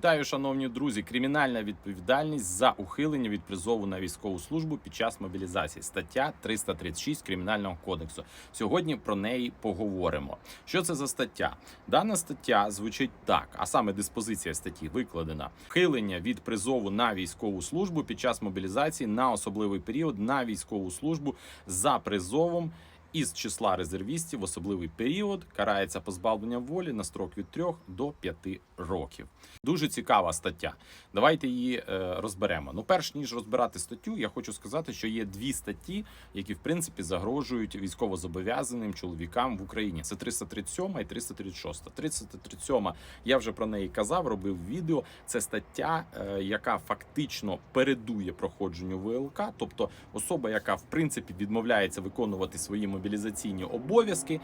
Вітаю, шановні друзі. Кримінальна відповідальність за ухилення від призову на військову службу під час мобілізації. Стаття 336 кримінального кодексу. Сьогодні про неї поговоримо. Що це за стаття? Дана стаття звучить так, а саме диспозиція статті викладена: ухилення від призову на військову службу під час мобілізації на особливий період на військову службу за призовом. Із числа резервістів в особливий період карається позбавленням волі на строк від 3 до 5 років. Дуже цікава стаття. Давайте її е, розберемо. Ну, перш ніж розбирати статтю, я хочу сказати, що є дві статті, які в принципі загрожують військовозобов'язаним чоловікам в Україні. Це 337 і 336. 337 я вже про неї казав, робив відео. Це стаття, е, яка фактично передує проходженню ВЛК, тобто особа, яка в принципі відмовляється виконувати свої мобілізаційні обов'язки.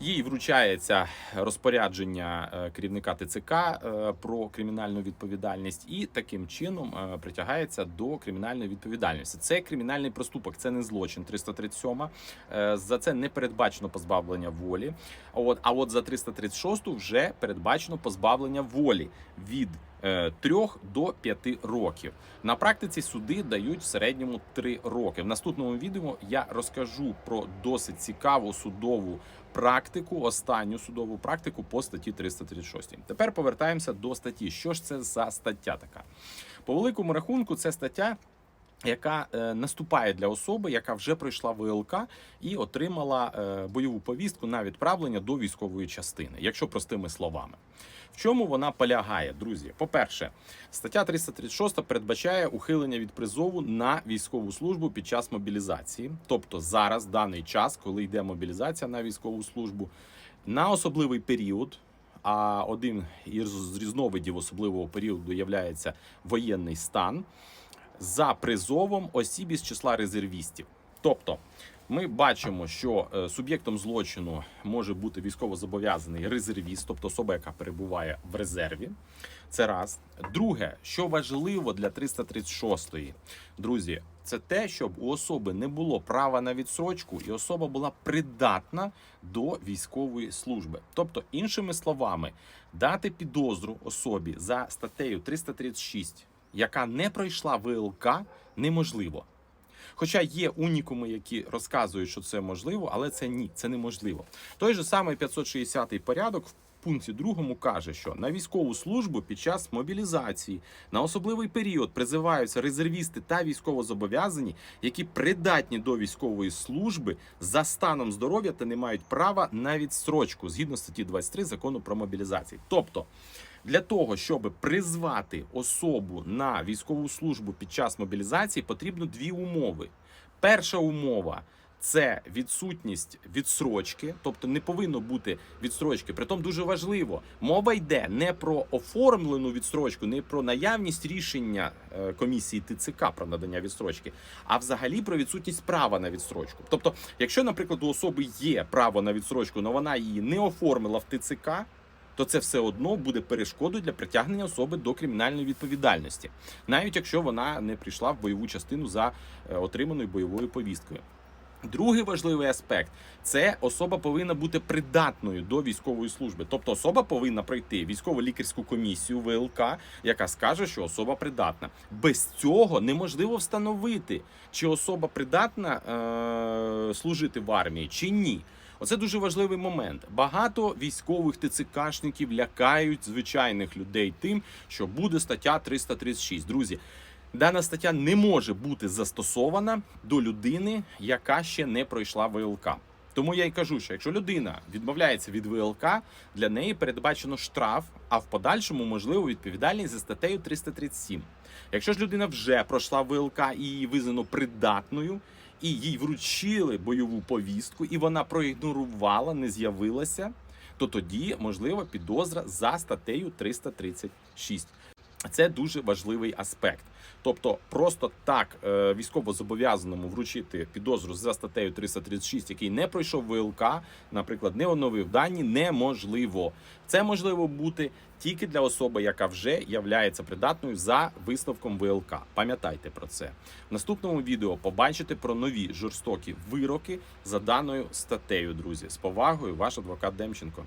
Їй вручається розпорядження е, керівника ТЦК е, про кримінальну відповідальність, і таким чином е, притягається до кримінальної відповідальності. Це кримінальний проступок, це не злочин. 337. Е, За це не передбачено позбавлення волі. От а от за 336 вже передбачено позбавлення волі від 3 до 5 років. На практиці суди дають в середньому 3 роки. В наступному відео я розкажу про досить цікаву судову практику, останню судову практику по статті 336. Тепер повертаємося до статті. Що ж це за стаття така? По великому рахунку, це стаття. Яка е, наступає для особи, яка вже пройшла ВЛК і отримала е, бойову повістку на відправлення до військової частини, якщо простими словами. В чому вона полягає, друзі? По-перше, стаття 336 передбачає ухилення від призову на військову службу під час мобілізації, тобто зараз, даний час, коли йде мобілізація на військову службу, на особливий період. А один із різновидів особливого періоду є воєнний стан за призовом осіб із числа резервістів. Тобто, ми бачимо, що е, суб'єктом злочину може бути військовозобов'язаний резервіст, тобто особа, яка перебуває в резерві. Це раз. Друге, що важливо для 336-ї, друзі, це те, щоб у особи не було права на відсрочку, і особа була придатна до військової служби. Тобто, іншими словами, дати підозру особі за статтею 336 яка не пройшла ВЛК, неможливо. Хоча є унікуми, які розказують, що це можливо, але це ні, це неможливо. Той же самий 560-й порядок в пункті другому каже, що на військову службу під час мобілізації на особливий період призиваються резервісти та військовозобов'язані, які придатні до військової служби за станом здоров'я та не мають права на відстрочку згідно статті 23 закону про мобілізацію. Тобто. Для того щоб призвати особу на військову службу під час мобілізації, потрібно дві умови. Перша умова це відсутність відсрочки, тобто не повинно бути відстрочки. Притом дуже важливо, мова йде не про оформлену відстрочку, не про наявність рішення е, комісії ТЦК про надання відстрочки, а взагалі про відсутність права на відстрочку. Тобто, якщо, наприклад, у особи є право на відстрочку, але вона її не оформила в ТЦК то це все одно буде перешкодою для притягнення особи до кримінальної відповідальності, навіть якщо вона не прийшла в бойову частину за е, отриманою бойовою повісткою. Другий важливий аспект це особа повинна бути придатною до військової служби. Тобто особа повинна пройти військово-лікарську комісію ВЛК, яка скаже, що особа придатна. Без цього неможливо встановити, чи особа придатна е- служити в армії, чи ні. Оце дуже важливий момент. Багато військових ТЦКшників лякають звичайних людей тим, що буде стаття 336. Друзі, дана стаття не може бути застосована до людини, яка ще не пройшла ВЛК. Тому я й кажу, що якщо людина відмовляється від ВЛК, для неї передбачено штраф, а в подальшому можливо відповідальність за статтею 337. Якщо ж людина вже пройшла ВЛК і її визнано придатною, і їй вручили бойову повістку, і вона проігнорувала, не з'явилася, то тоді можлива підозра за статтею 336. Це дуже важливий аспект. Тобто, просто так е, військовозобов'язаному вручити підозру за статтею 336, який не пройшов ВЛК, наприклад, не оновив дані, неможливо. Це можливо бути тільки для особи, яка вже являється придатною за висновком ВЛК. Пам'ятайте про це. В наступному відео побачите про нові жорстокі вироки за даною статтею. Друзі, з повагою, ваш адвокат Демченко.